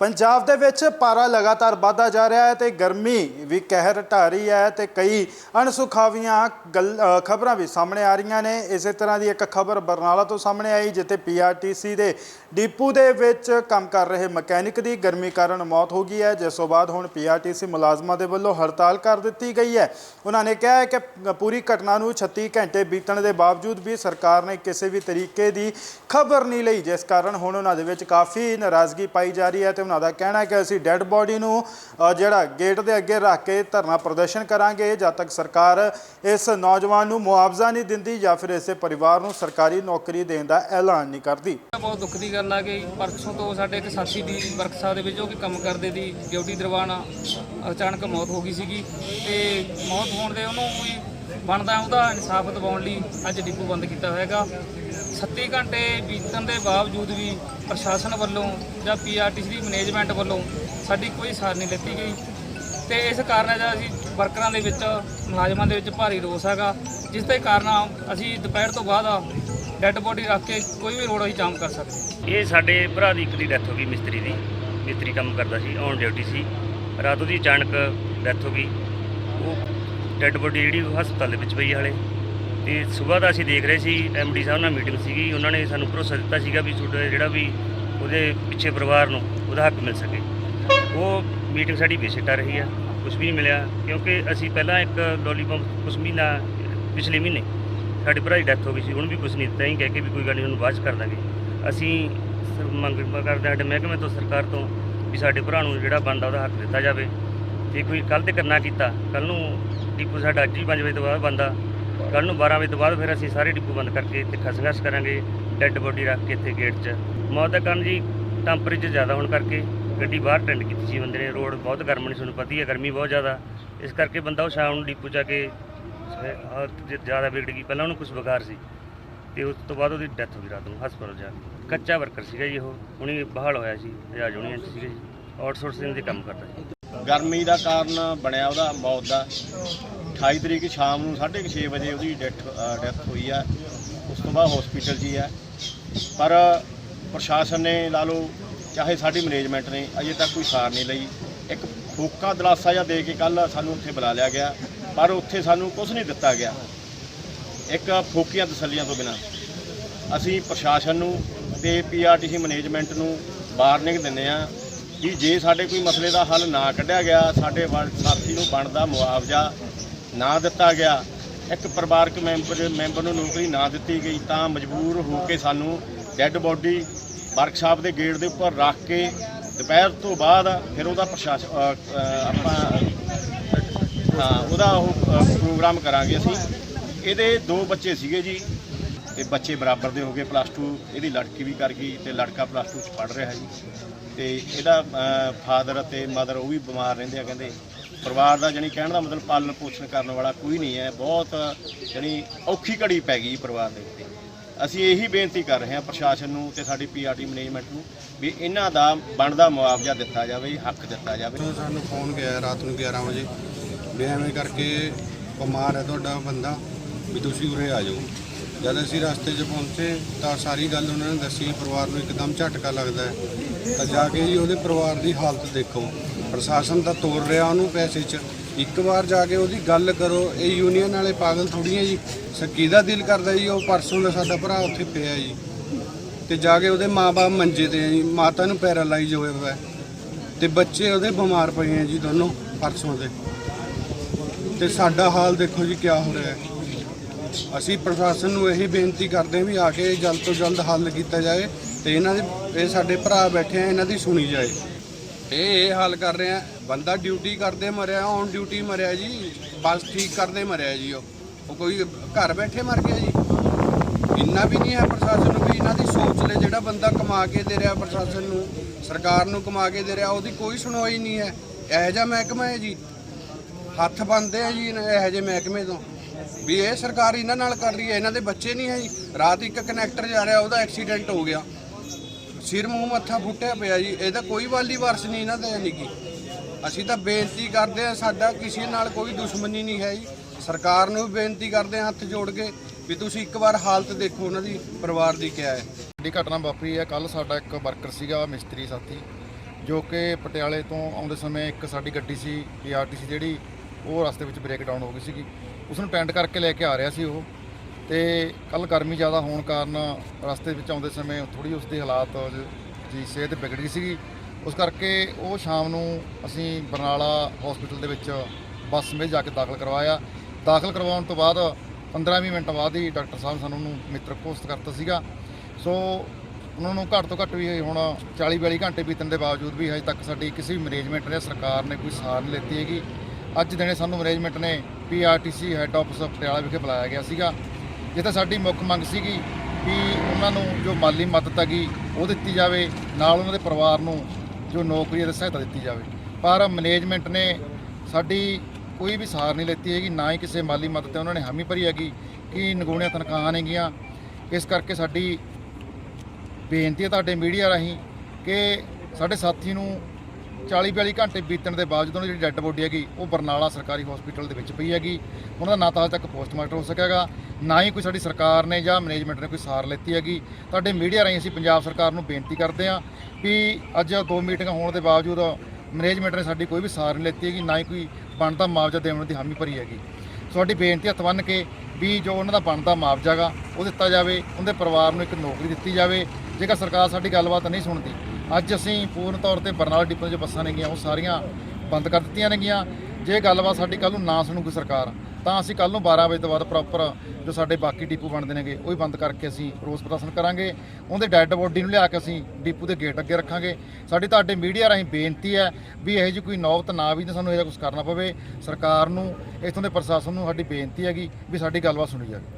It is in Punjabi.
ਪੰਜਾਬ ਦੇ ਵਿੱਚ ਪਾਰਾ ਲਗਾਤਾਰ ਵਧਦਾ ਜਾ ਰਿਹਾ ਹੈ ਤੇ ਗਰਮੀ ਵੀ ਕਹਿਰ ਢਾ ਰਹੀ ਹੈ ਤੇ ਕਈ ਅਣਸੁਖਾਵੀਆਂ ਖਬਰਾਂ ਵੀ ਸਾਹਮਣੇ ਆ ਰਹੀਆਂ ਨੇ। ਇਸੇ ਤਰ੍ਹਾਂ ਦੀ ਇੱਕ ਖਬਰ ਬਰਨਾਲਾ ਤੋਂ ਸਾਹਮਣੇ ਆਈ, ਜਿੱਥੇ ਪੀਆਰਟੀਸੀ ਦੇ ਡਿਪੂ ਦੇ ਵਿੱਚ ਕੰਮ ਕਰ ਰਹੇ ਮਕੈਨਿਕ ਦੀ ਗਰਮੀ ਕਾਰਨ ਮੌਤ ਹੋ ਗਈ ਹੈ। ਜਿਸ ਤੋਂ ਬਾਅਦ ਹੁਣ ਪੀਆਰਟੀਸੀ ਮੁਲਾਜ਼ਮਾਂ ਦੇ ਵੱਲੋਂ ਹੜਤਾਲ ਕਰ ਦਿੱਤੀ ਗਈ ਹੈ। ਉਹਨਾਂ ਨੇ ਕਿਹਾ ਹੈ ਕਿ ਪੂਰੀ ਘਟਨਾ ਨੂੰ 36 ਘੰਟੇ ਬੀਤਣ ਦੇ ਬਾਵਜੂਦ ਵੀ ਸਰਕਾਰ ਨੇ ਕਿਸੇ ਵੀ ਤਰੀਕੇ ਦੀ ਖਬਰ ਨਹੀਂ ਲਈ, ਜਿਸ ਕਾਰਨ ਹੁਣ ਉਹਨਾਂ ਦੇ ਵਿੱਚ ਕਾਫੀ ਨਾਰਾਜ਼ਗੀ ਪਾਈ ਜਾ ਰਹੀ ਹੈ ਤੇ ਉਹਨਾਂ ਦਾ ਕਹਿਣਾ ਹੈ ਕਿ ਅਸੀਂ ਡੈੱਡ ਬੋਡੀ ਨੂੰ ਜਿਹੜਾ ਗੇਟ ਦੇ ਅੱਗੇ ਰੱਖ ਕੇ ਧਰਨਾ ਪ੍ਰਦਰਸ਼ਨ ਕਰਾਂਗੇ, ਜਦ ਤੱਕ ਸਰਕਾਰ ਇਸ ਨੌਜਵਾਨ ਨੂੰ ਮੁਆਵਜ਼ਾ ਨਹੀਂ ਦਿੰਦੀ ਜਾਂ ਫਿਰ ਇਸੇ ਪਰਿਵਾਰ ਨੂੰ ਸਰਕਾਰੀ ਨੌਕਰੀ ਦੇਣ ਦਾ ਐਲਾਨ ਨਹੀਂ ਕਰਦੀ। ਬਹੁਤ ਦੁੱਖ ਦੀ ਗੱਲ ਆ ਕਿ ਪਰਸੋਂ ਤੋਂ ਸਾਡੇ ਇੱਕ ਸਾਥੀ ਦੀ ਵਰਕਸ਼ਾਪ ਦੇ ਵਿੱਚ ਜੋ ਕਿ ਕੰਮ ਕਰਦੇ ਦੀ ਡਿਊਟੀ ਦਰਵਾਨ ਅਚਾਨਕ ਮੌਤ ਹੋ ਗਈ ਸੀਗੀ ਤੇ ਮੌਤ ਹੋਣ ਦੇ ਉਹਨੂੰ ਵੀ ਬਣਦਾ ਉਹਦਾ ਇਨਸਾਫ ਦਿਵਾਉਣ ਲਈ ਅੱਜ ਡਿਪੂ ਬੰਦ ਕੀਤਾ ਹੋਏਗਾ 37 ਘੰਟੇ ਬੀਤਣ ਦੇ ਬਾਵਜੂਦ ਵੀ ਪ੍ਰਸ਼ਾਸਨ ਵੱਲੋਂ ਜਾਂ ਪੀਆਰਟੀਸੀ ਦੀ ਮੈਨੇਜਮੈਂਟ ਵੱਲੋਂ ਸਾਡੀ ਕੋਈ ਸਾਰ ਨਹੀਂ ਲਿੱਤੀ ਗਈ। ਤੇ ਇਸ ਕਾਰਨ ਜਿਹੜਾ ਅਸੀਂ ਵਰਕਰਾਂ ਦੇ ਵਿੱਚ, ਮੁਲਾਜ਼ਮਾਂ ਦੇ ਵਿੱਚ ਭਾਰੀ ਰੋਸ ਹੈਗਾ, ਜਿਸ ਦੇ ਕਾਰਨ ਅਸੀਂ ਦੁਪਹਿਰ ਤੋਂ ਬਾਅਦ ਡੈੱਡ ਬੋਡੀ ਰੱਖ ਕੇ ਕੋਈ ਵੀ ਰੋਡ ਅਸੀਂ ਜਾਮ ਕਰ ਸਕਦੇ ਇਹ ਸਾਡੇ ਭਰਾ ਦੀ ਇੱਕ ਦੀ ਡੈਥ ਹੋ ਗਈ, ਮਿਸਤਰੀ ਦੀ। ਮਿਸਤਰੀ ਕੰਮ ਕਰਦਾ ਸੀ ਔਨ ਡਿਊਟੀ ਸੀ। ਰਾਤ ਉਹਦੀ ਅਚਾਨਕ ਡੈਥ ਹੋ ਗਈ। ਉਹ ਡੈੱਡ ਬੋਡੀ ਜਿਹੜੀ ਉਹ ਹਸਪਤਾਲ ਦੇ ਵਿੱਚ ਪਈ ਹਾਲੇ। ਤੇ ਸਵੇਰ ਦਾ ਅਸੀਂ ਦੇਖ ਰਹੇ ਸੀ ਐਮਡੀ ਸਾਹਿਬ ਨਾਲ ਮੀਟਿੰਗ ਸੀਗੀ, ਉਹਨਾਂ ਨੇ ਸਾਨੂੰ ਭਰੋਸਾ ਦਿੱਤਾ ਸੀਗਾ ਵੀ ਤੁਹਾਡਾ ਜਿਹੜਾ ਵੀ ਉਹਦੇ ਪਿੱਛੇ ਪਰਿਵਾਰ ਨੂੰ ਉਹਦਾ ਹੱਕ ਮਿਲ ਸਕੇ। ਉਹ ਮੀਟਿੰਗ ਸਾਡੀ ਬੇਸਿੱਟਾ ਰਹੀ ਆ ਕੁਝ ਵੀ ਨਹੀਂ ਮਿਲਿਆ, ਕਿਉਂਕਿ ਅਸੀਂ ਪਹਿਲਾਂ ਇੱਕ ਲੋਲੀਪੌਪ ਕੁਝ ਮਹੀਨਾ, ਪਿਛਲੇ ਮਹੀਨੇ ਸਾਡੇ ਭਰਾ ਦੀ ਡੈਥ ਹੋ ਗਈ ਸੀ, ਹੁਣ ਵੀ ਕੁਝ ਨਹੀਂ ਦਿੱਤਾ ਹੀ ਕਹਿ ਕੇ ਵੀ ਕੋਈ ਗੱਲ ਨਹੀਂ, ਉਹਨੂੰ ਬਾਅਦ 'ਚ ਕਰ ਦਾਂਗੇ। ਅਸੀਂ ਸ- ਮੰਗ ਕਰਦੇ ਹਾਂ, ਸਾਡੇ ਮਹਿਕਮੇ ਤੋਂ, ਸਰਕਾਰ ਤੋਂ ਵੀ ਸਾਡੇ ਭਰਾ ਨੂੰ ਜਿਹੜਾ ਬਣਦਾ ਉਹਦਾ ਹੱਕ ਦਿੱਤਾ ਜਾਵੇ। ਤੇ ਕੋਈ ਕੱਲ ਤੇ ਕਰਨਾ ਕੀਤਾ ਕੱਲ ਨੂੰ ਡਿਪੂ ਸਾਡਾ ਅੱਜ ਹੀ 5 ਵਜੇ ਤੋਂ ਬਾਅਦ ਬੰਦਾ ਕੱਲ ਨੂੰ 12 ਵਜੇ ਤੋਂ ਬਾਅਦ ਫਿਰ ਅਸੀਂ ਸਾਰੇ ਡਿਪੂ ਬੰਦ ਕਰਕੇ ਤਿੱਖਾ ਸੰਘਰਸ਼ ਕਰਾਂਗੇ, ਡੈੱਡ ਬੋਡੀ ਰੱਖ ਕੇ ਇੱਥੇ ਗੇਟ 'ਚ। ਮੌਤ ਦਾ ਕਾਰਨ ਜੀ ਟੈਂਪਰੇਚਰ ਜ਼ਿਆਦਾ ਹੋਣ ਕਰਕੇ ਗੱਡੀ ਬਾਹਰ ਟੈਂਡ ਕੀਤੀ ਸੀ ਬੰਦੇ ਨੇ ਰੋਡ ਬਹੁਤ ਗਰਮ ਨਹੀਂ ਤੁਹਾਨੂੰ ਪਤਾ ਹੀ ਹੈ, ਗਰਮੀ ਬਹੁਤ ਜ਼ਿਆਦਾ। ਇਸ ਕਰਕੇ ਬੰਦਾ ਉਹ ਸ਼ਾਮ ਨੂੰ ਡਿਪੂ 'ਚ ਆ ਕੇ ਹਾਲਤ ਜ਼ਿਆਦਾ ਵਿਗੜ ਗਈ, ਪਹਿਲਾਂ ਉਹਨੂੰ ਕੁਝ ਬੁਖਾਰ ਸੀ ਤੇ ਉਸ ਤੋਂ ਬਾਅਦ ਉਹਦੀ ਡੈਥ ਹੋ ਗਈ ਰਾਤ ਨੂੰ ਹਸਪਤਾਲ ਜਾ ਕੇ। ਕੱਚਾ ਵਰਕਰ ਸੀਗਾ ਜੀ ਉਹ, ਹੁਣੀ ਬਹਾਲ ਹੋਇਆ ਸੀ ਹਜਾਜ ਯੂਨੀਅਨ ਸੀਗਾ ਜੀ। ਆਊਟਸੋਰਸਿੰਗ ਦੇ ਕੰਮ ਕਰਦਾ ਸੀ। ਗਰਮੀ ਦਾ ਕਾਰਨ ਬਣਿਆ ਉਹਦਾ, ਮੌਤ ਦਾ। 28 ਤਰੀਕ ਸ਼ਾਮ ਨੂੰ 6:30 ਵਜੇ ਉਹਦੀ ਡੈਥ ਡੈਥ ਹੋਈ ਆ। ਉਸ ਤੋਂ ਬਾਅਦ ਹਸਪੀਟਲ 'ਚ ਹੀ ਆ। ਪਰ ਪ੍ਰਸ਼ਾਸਨ ਨੇ ਲਾ ਲਓ, ਚਾਹੇ ਸਾਡੀ ਮੈਨੇਜਮੈਂਟ ਨੇ, ਅਜੇ ਤੱਕ ਕੋਈ ਸਾਰ ਨਹੀਂ ਲਈ। ਇੱਕ ਫੋਕਾ ਦਲਾਸਾ ਜਿਹਾ ਦੇ ਕੇ ਕੱਲ ਸਾਨੂੰ ਉੱਥੇ ਬੁਲਾ ਲਿਆ ਗਿਆ, ਪਰ ਉੱਥੇ ਸਾਨੂੰ ਕੁਝ ਨਹੀਂ ਦਿੱਤਾ ਗਿਆ। ਇੱਕ ਫੋਕੀਆਂ ਤਸੱਲੀਆਂ ਤੋਂ ਬਿਨਾ। ਅਸੀਂ ਪ੍ਰਸ਼ਾਸਨ ਨੂੰ ਤੇ ਪੀਆਰਟੀਸੀ ਮੈਨੇਜਮੈਂਟ ਨੂੰ ਵਾਰਨਿੰਗ ਦਿੰਦੇ ਆ ਕਿ ਜੇ ਸਾਡੇ ਕੋਈ ਮਸਲੇ ਦਾ ਹੱਲ ਨਾ ਕੱਢਿਆ ਗਿਆ, ਸਾਡੇ ਵ- ਸਾਥੀ ਨੂੰ ਬਣਦਾ ਮੁਆਵਜ਼ਾ ਨਾ ਦਿੱਤਾ ਗਿਆ। ਇੱਕ ਪਰਿਵਾਰਕ ਮੈਂਬਰ ਮੈਂਬਰ ਨੂੰ ਨੌਕਰੀ ਨਾ ਦਿੱਤੀ ਗਈ ਤਾਂ ਮਜਬੂਰ ਹੋ ਕੇ ਸਾਨੂੰ ਡੈੱਡ ਬੋਡੀ ਵਰਕਸ਼ਾਪ ਦੇ ਗੇਟ ਦੇ ਉੱਪਰ ਰੱਖ ਕੇ ਦੁਪਹਿਰ ਤੋਂ ਬਾਅਦ ਫਿਰ ਉਹਦਾ ਪ੍ਰਸ਼ਾਸਨ ਅ, ਆਪਾਂ ਹਾਂ ਉਹਦਾ ਉਹ ਪ੍ਰੋਗਰਾਮ ਕਰਾਂਗੇ ਅਸੀਂ। ਇਹਦੇ ਦੋ ਬੱਚੇ ਸੀਗੇ ਜੀ। ਤੇ ਬੱਚੇ ਬਰਾਬਰ ਦੇ ਹੋ ਗਏ ਪਲੱਸ 2 ਇਹਦੀ ਲੜਕੀ ਵੀ ਕਰ ਗਈ ਤੇ ਲੜਕਾ ਪਲੱਸ 2 ਚ ਪੜ ਰਿਹਾ ਜੀ। ਤੇ ਇਹਦਾ ਫਾਦਰ ਅਤੇ ਮਦਰ ਉਹ ਵੀ ਬਿਮਾਰ ਰਹਿੰਦੇ ਆ ਕਹਿੰਦੇ। ਪਰਿਵਾਰ ਦਾ ਜਾਣੀ ਕਹਿਣ ਦਾ ਮਤਲਬ ਪਾਲਣ ਪੋਸ਼ਣ ਕਰਨ ਵਾਲਾ ਕੋਈ ਨਹੀਂ ਹੈ। ਬਹੁਤ ਜਾਣੀ ਔਖੀ ਘੜੀ ਪੈ ਗਈ ਪਰਿਵਾਰ ਦੇ ਉੱਤੇ। ਅਸੀਂ ਇਹੀ ਬੇਨਤੀ ਕਰ ਰਹੇ ਹਾਂ ਪ੍ਰਸ਼ਾਸਨ ਨੂੰ ਤੇ ਸਾਡੀ ਪੀਆਰਟੀ ਮੈਨੇਜਮੈਂਟ ਨੂੰ ਵੀ ਇਹਨਾਂ ਦਾ ਬਣਦਾ ਮੁਆਵਜ਼ਾ ਦਿੱਤਾ ਜਾਵੇ, ਹੱਕ ਦਿੱਤਾ ਜਾਵੇ। ਜਦੋਂ ਸਾਨੂੰ ਫੋਨ ਗਿਆ ਰਾਤ ਨੂੰ 11 ਵਜੇ ਵੀ ਐਵੇਂ ਕਰਕੇ ਬਿਮਾਰ ਹੈ ਤੁਹਾਡਾ ਬੰਦਾ, ਵੀ ਤੁਸੀਂ ਉਰੇ ਆ ਜਾਓ। ਜਦ ਅਸੀਂ ਰਸਤੇ 'ਚ ਪਹੁੰਚੇ ਤਾਂ ਸਾਰੀ ਗੱਲ ਉਹਨਾਂ ਨੇ ਦੱਸੀ, ਪਰਿਵਾਰ ਨੂੰ ਇੱਕਦਮ ਝਟਕਾ ਲੱਗਦਾ ਤਾਂ ਜਾ ਕੇ ਜੀ ਉਹਦੇ ਪਰਿਵਾਰ ਦੀ ਹਾਲਤ ਦੇਖੋ। ਪ੍ਰਸ਼ਾਸਨ ਤਾਂ ਤੋੜ ਰਿਹਾ ਉਹਨੂੰ ਪੈਸੇ 'ਚ। ਇੱਕ ਵਾਰ ਜਾ ਕੇ ਉਹਦੀ ਗੱਲ ਕਰੋ, ਇਹ ਯੂਨੀਅਨ ਵਾਲੇ ਪਾਗਲ ਥੋੜੀਆਂ ਜੀ। ਸਕੀ ਦਾ ਦਿਲ ਕਰਦਾ ਜੀ, ਉਹ ਪਰਸੋਂ ਦਾ ਸਾਡਾ ਭਰਾ ਉੱਥੇ ਪਿਆ ਜੀ। ਤੇ ਜਾ ਕੇ ਉਹਦੇ ਮਾਪੇ ਮੰਜੇ ਤੇ ਆ ਜੀ, ਮਾਤਾ ਨੂੰ ਪੈਰਾਲਾਈਜ਼ ਹੋਇਆ ਹੋਇਆ ਤੇ ਬੱਚੇ ਉਹਦੇ ਬਿਮਾਰ ਪਏ ਆ ਜੀ ਦੋਨੋਂ ਪਰਸੋਂ ਦੇ। ਤੇ ਸਾਡਾ ਹਾਲ ਦੇਖੋ ਜੀ ਕੀ ਹੋ ਰਿਹਾ ਹੈ। ਅਸੀਂ ਪ੍ਰਸ਼ਾਸਨ ਨੂੰ ਇਹੀ ਬੇਨਤੀ ਕਰਦੇ ਹਾਂ ਵੀ ਆ ਕੇ ਜਲਦ ਤੋਂ ਜਲਦ ਹੱਲ ਕੀਤਾ ਜਾਏ ਤੇ ਇਹਨਾਂ ਦੇ, ਇਹ ਸਾਡੇ ਭਰਾ ਬੈਠੇ ਆ, ਇਹਨਾਂ ਦੀ ਸੁਣੀ ਜਾਏ। ਇਹ ਇਹ ਹਾਲ ਕਰ ਰਹੇ। ਆ ਬੰਦਾ ਡਿਊਟੀ ਕਰਦੇ ਮਰਿਆ ਔਨ ਡਿਊਟੀ ਮਰਿਆ ਜੀ। ਬਸ ਠੀਕ ਕਰਦੇ ਮਰਿਆ ਜੀ ਉਹ। ਉਹ ਕੋਈ ਘਰ ਬੈਠੇ ਮਰ ਗਿਆ ਜੀ। ਇੰਨਾ ਵੀ ਨਹੀਂ ਹੈ ਪ੍ਰਸ਼ਾਸਨ ਨੂੰ ਵੀ ਇਹਨਾਂ ਦੀ ਸੋਚ ਲੈ ਜਿਹੜਾ ਬੰਦਾ ਕਮਾ ਕੇ ਦੇ ਰਿਹਾ ਪ੍ਰਸ਼ਾਸਨ ਨੂੰ, ਸਰਕਾਰ ਨੂੰ ਕਮਾ ਕੇ ਦੇ ਰਿਹਾ, ਉਹਦੀ ਕੋਈ ਸੁਣਵਾਈ ਨਹੀਂ ਹੈ। ਇਹੋ ਜਿਹਾ ਮਹਿਕਮਾ ਹੈ ਜੀ। ਹੱਥ ਬੰਨਦੇ ਆ ਜੀ ਇਹੋ ਜਿਹੇ ਮਹਿਕਮੇ ਤੋਂ। ਵੀ ਇਹ ਸਰਕਾਰ ਇਹਨਾਂ ਨਾਲ ਕਰ ਰਹੀ ਹੈ, ਇਹਨਾਂ ਦੇ ਬੱਚੇ ਨਹੀਂ ਹੈ ਜੀ। ਰਾਤ ਇੱਕ ਕਨੈਕਟਰ ਜਾ ਰਿਹਾ, ਉਹਦਾ ਐਕਸੀਡੈਂਟ ਹੋ ਗਿਆ। ਸਿਰ ਮੂੰਹ ਮੱਥਾ ਫੁੱਟਿਆ ਪਿਆ ਜੀ ਇਹਦਾ ਕੋਈ ਵਾਲੀ ਵਾਰਸ ਨਹੀਂ ਇਹਨਾਂ ਦੇ ਯਾਨੀ ਕਿ ਅਸੀਂ ਤਾਂ ਬੇਨਤੀ ਕਰਦੇ ਆ ਸਾਡਾ ਕਿਸੇ ਨਾਲ ਕੋਈ ਦੁਸ਼ਮਣੀ ਨਹੀਂ ਹੈ ਜੀ। ਸਰਕਾਰ ਨੂੰ ਵੀ ਬੇਨਤੀ ਕਰਦੇ ਆ ਹੱਥ ਜੋੜ ਕੇ ਵੀ ਤੁਸੀਂ ਇੱਕ ਵਾਰ ਹਾਲਤ ਦੇਖੋ ਉਹਨਾਂ ਦੀ, ਪਰਿਵਾਰ ਦੀ ਕਿਆ ਹੈ। ਵੱਡੀ ਘਟਨਾ ਵਾਪਰੀ ਹੈ ਕੱਲ ਸਾਡਾ ਇੱਕ ਵਰਕਰ ਸੀਗਾ, ਮਿਸਤਰੀ ਸਾਥੀ, ਜੋ ਕਿ ਪਟਿਆਲੇ ਤੋਂ ਆਉਂਦੇ ਸਮੇਂ ਇੱਕ ਸਾਡੀ ਗੱਡੀ ਸੀ ਪੀਆਰਟੀਸੀ ਜਿਹੜੀ, ਉਹ ਰਸਤੇ ਵਿੱਚ ਬ੍ਰੇਕ ਡਾਊਨ ਹੋ ਗਈ ਸੀਗੀ। ਉਸ ਨੂੰ ਟੈਂਡ ਕਰਕੇ ਲੈ ਕੇ ਆ ਰਿਹਾ ਸੀ ਉਹ। ਤੇ ਕੱਲ ਗਰਮੀ ਜ਼ਿਆਦਾ ਹੋਣ ਕਾਰਨ ਰਸਤੇ ਵਿੱਚ ਆਉਂਦੇ ਸਮੇਂ ਥੋੜੀ ਉਸ ਦੀ ਹਾਲਾਤ ਜੀ ਸਿਹਤ ਵਿਗੜ ਗਈ ਸੀਗੀ। ਉਸ ਕਰਕੇ ਉਹ ਸ਼ਾਮ ਨੂੰ ਅਸੀਂ ਬਰਨਾਲਾ ਹਸਪੀਟਲ ਦੇ ਵਿੱਚ ਬੱਸ ਵਿੱਚ ਜਾ ਕੇ ਦਾਖਲ ਕਰਵਾਇਆ। ਦਾਖਲ ਕਰਵਾਉਣ ਤੋਂ ਬਾਅਦ 15-20 ਮਿੰਟ ਬਾਅਦ ਹੀ ਡਾਕਟਰ ਸਾਹਿਬ ਨੇ ਸਾਨੂੰ ਉਹਨੂੰ ਮਿੱਤਰ ਘੋਸ਼ਿਤ ਕਰਤਾ ਸੀਗਾ। ਸੋ ਉਹਨਾਂ ਨੂੰ ਘੱਟ ਤੋਂ ਘੱਟ ਵੀ ਹੁਣ 40-42 ਘੰਟੇ ਬੀਤਣ ਦੇ ਬਾਵਜੂਦ ਵੀ ਹਜੇ ਤੱਕ ਸਾਡੀ ਕਿਸੇ ਵੀ ਮੈਨੇਜਮੈਂਟ ਨੇ ਸਰਕਾਰ ਨੇ ਕੋਈ ਸਾਰ ਨਹੀਂ ਲੈਤੀ ਹੈਗੀ। ਅੱਜ ਦਿਨੇ ਸਾਨੂੰ ਮੈਨੇਜਮੈਂਟ ਨੇ ਪੀਆਰਟੀਸੀ ਹੈੱਡ ਆਫਿਸ ਪਟਿਆਲਾ ਵਿਖੇ ਬੁਲਾਇਆ ਗਿਆ ਸੀਗਾ। ਜਿੱਥੇ ਸਾਡੀ ਮੁੱਖ ਮੰਗ ਸੀਗੀ ਵੀ ਉਹਨਾਂ ਨੂੰ ਜੋ ਮਾਲੀ ਮਦਦ ਹੈਗੀ ਉਹ ਦਿੱਤੀ ਜਾਵੇ, ਨਾਲ ਉਹਨਾਂ ਦੇ ਪਰਿਵਾਰ ਨੂੰ ਜੋ ਨੌਕਰੀ ਅਤੇ ਸਹਾਇਤਾ ਦਿੱਤੀ ਜਾਵੇ। ਪਰ ਮੈਨੇਜਮੈਂਟ ਨੇ ਸਾਡੀ ਕੋਈ ਵੀ ਸਾਰ ਨਹੀਂ ਲੈਤੀ ਹੈਗੀ, ਨਾ ਹੀ ਕਿਸੇ ਮਾਲੀ ਮਦਦ ਤੇ ਉਹਨਾਂ ਨੇ ਹਾਮੀ ਭਰੀ ਹੈਗੀ ਕਿ ਨਗੂਣੀਆਂ ਤਨਖਾਹਾਂ ਨੇਗੀਆਂ ਇਸ ਕਰਕੇ ਸਾਡੀ ਬੇਨਤੀ ਹੈ ਤੁਹਾਡੇ ਮੀਡੀਆ ਰਾਹੀਂ ਕਿ ਸਾਡੇ ਸਾਥੀ ਨੂੰ 40 42 ਘੰਟੇ ਬੀਤਣ ਦੇ ਬਾਵਜੂਦ ਉਹਨਾਂ ਦੀ ਜਿਹੜੀ ਡੈੱਡ ਬੋਡੀ ਹੈਗੀ, ਉਹ ਬਰਨਾਲਾ ਸਰਕਾਰੀ ਹਸਪੀਟਲ ਦੇ ਵਿੱਚ ਪਈ ਹੈਗੀ। ਉਹਨਾਂ ਦਾ ਨਾ ਤਾਂ ਹਾਲੇ ਤੱਕ ਪੋਸਟਮਾਰਟਮ ਹੋ ਸਕਿਆਗਾ ਨਾ ਹੀ ਕੋਈ ਸਾਡੀ ਸਰਕਾਰ ਨੇ ਜਾਂ ਮੈਨੇਜਮੈਂਟ ਨੇ ਕੋਈ ਸਾਰ ਲੈਤੀ ਹੈਗੀ। ਤੁਹਾਡੇ ਮੀਡੀਆ ਰਾਹੀਂ ਅਸੀਂ ਪੰਜਾਬ ਸਰਕਾਰ ਨੂੰ ਬੇਨਤੀ ਕਰਦੇ ਹਾਂ ਵੀ ਅੱਜ ਦੋ ਮੀਟਿੰਗਾਂ ਹੋਣ ਦੇ ਬਾਵਜੂਦ ਮੈਨੇਜਮੈਂਟ ਨੇ ਸਾਡੀ ਕੋਈ ਵੀ ਸਾਰ ਨਹੀਂ ਲੈਤੀ ਹੈਗੀ, ਨਾ ਹੀ ਕੋਈ ਬਣਦਾ ਮੁਆਵਜ਼ਾ ਦੇਣ ਦੀ ਹਾਮੀ ਭਰੀ ਹੈਗੀ। ਤੁਹਾਡੀ ਬੇਨਤੀ ਹੱਥ ਬੰਨ੍ਹ ਕੇ ਵੀ ਜੋ ਉਹਨਾਂ ਦਾ ਬਣਦਾ ਮੁਆਵਜ਼ਾ ਗਾ ਉਹ ਦਿੱਤਾ ਜਾਵੇ, ਉਹਦੇ ਪਰਿਵਾਰ ਨੂੰ ਇੱਕ ਨੌਕਰੀ ਦਿੱਤੀ ਜਾਵੇ। ਜੇਕਰ ਸਰਕਾਰ ਸਾਡੀ ਗੱਲਬਾਤ ਨਹੀਂ ਸੁਣਦੀ ਅੱਜ ਅਸੀਂ ਪੂਰਨ ਤੌਰ ਤੇ ਬਰਨਾਲਾ ਡਿਪੋ 'ਚ ਬੱਸਾਂ ਨੇਗੀਆਂ, ਉਹ ਸਾਰੀਆਂ ਬੰਦ ਕਰ ਦਿੱਤੀਆਂ ਨੇਗੀਆਂ। ਜੇ ਗੱਲਬਾਤ ਸਾਡੀ ਕੱਲ ਨੂੰ ਨਾ ਸੁਣੂਗੀ ਸਰਕਾਰ, ਤਾਂ ਅਸੀਂ ਕੱਲ ਨੂੰ 12 ਵਜੇ ਤੋਂ ਬਾਅਦ ਪ੍ਰੋਪਰ ਜੋ ਸਾਡੇ ਬਾਕੀ ਡਿਪੂ ਬਣਦੇ ਨੇਗੇ, ਉਹ ਵੀ ਬੰਦ ਕਰਕੇ ਅਸੀਂ ਰੋਸ ਪ੍ਰਦਰਸ਼ਨ ਕਰਾਂਗੇ। ਉਹਦੇ ਡੈੱਡ ਬੋਡੀ ਨੂੰ ਲਿਆ ਕੇ ਅਸੀਂ ਡਿਪੂ ਦੇ ਗੇਟ ਅੱਗੇ ਰੱਖਾਂਗੇ। ਸਾਡੀ ਤੁਹਾਡੇ ਮੀਡੀਆ ਰਾਹੀਂ ਬੇਨਤੀ ਹੈ ਵੀ ਇਹੋ ਜਿਹੀ ਕੋਈ ਨੌਬਤ ਨਾ ਵੀ ਤੇ ਸਾਨੂੰ ਇਹਦਾ ਕੁਝ ਕਰਨਾ ਪਵੇ। ਸਰਕਾਰ ਨੂੰ, ਇੱਥੋਂ ਦੇ ਪ੍ਰਸ਼ਾਸਨ ਨੂੰ ਸਾਡੀ ਬੇਨਤੀ ਹੈਗੀ ਵੀ ਸਾਡੀ ਗੱਲਬਾਤ ਸੁਣੀ ਜਾਵੇ।